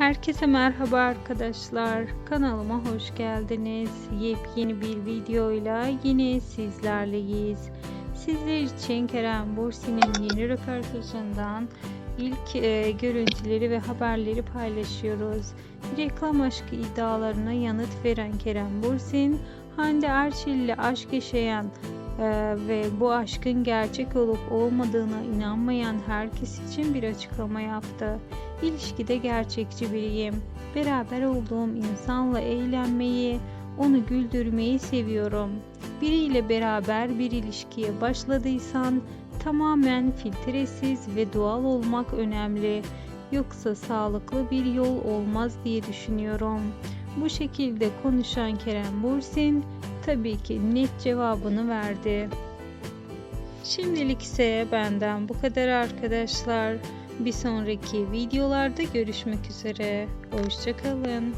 Herkese merhaba arkadaşlar. Kanalıma hoş geldiniz. Yepyeni bir videoyla yine sizlerleyiz. Sizler için Kerem Bursi'nin yeni röportajından ilk e, görüntüleri ve haberleri paylaşıyoruz. Reklam aşkı iddialarına yanıt veren Kerem Bursin, Hande Erçel ile aşk yaşayan e, ve bu aşkın gerçek olup olmadığına inanmayan herkes için bir açıklama yaptı. İlişkide gerçekçi biriyim. Beraber olduğum insanla eğlenmeyi, onu güldürmeyi seviyorum. Biriyle beraber bir ilişkiye başladıysan tamamen filtresiz ve doğal olmak önemli. Yoksa sağlıklı bir yol olmaz diye düşünüyorum. Bu şekilde konuşan Kerem Bursin tabii ki net cevabını verdi. Şimdilik ise benden bu kadar arkadaşlar. Bir sonraki videolarda görüşmek üzere. Hoşçakalın.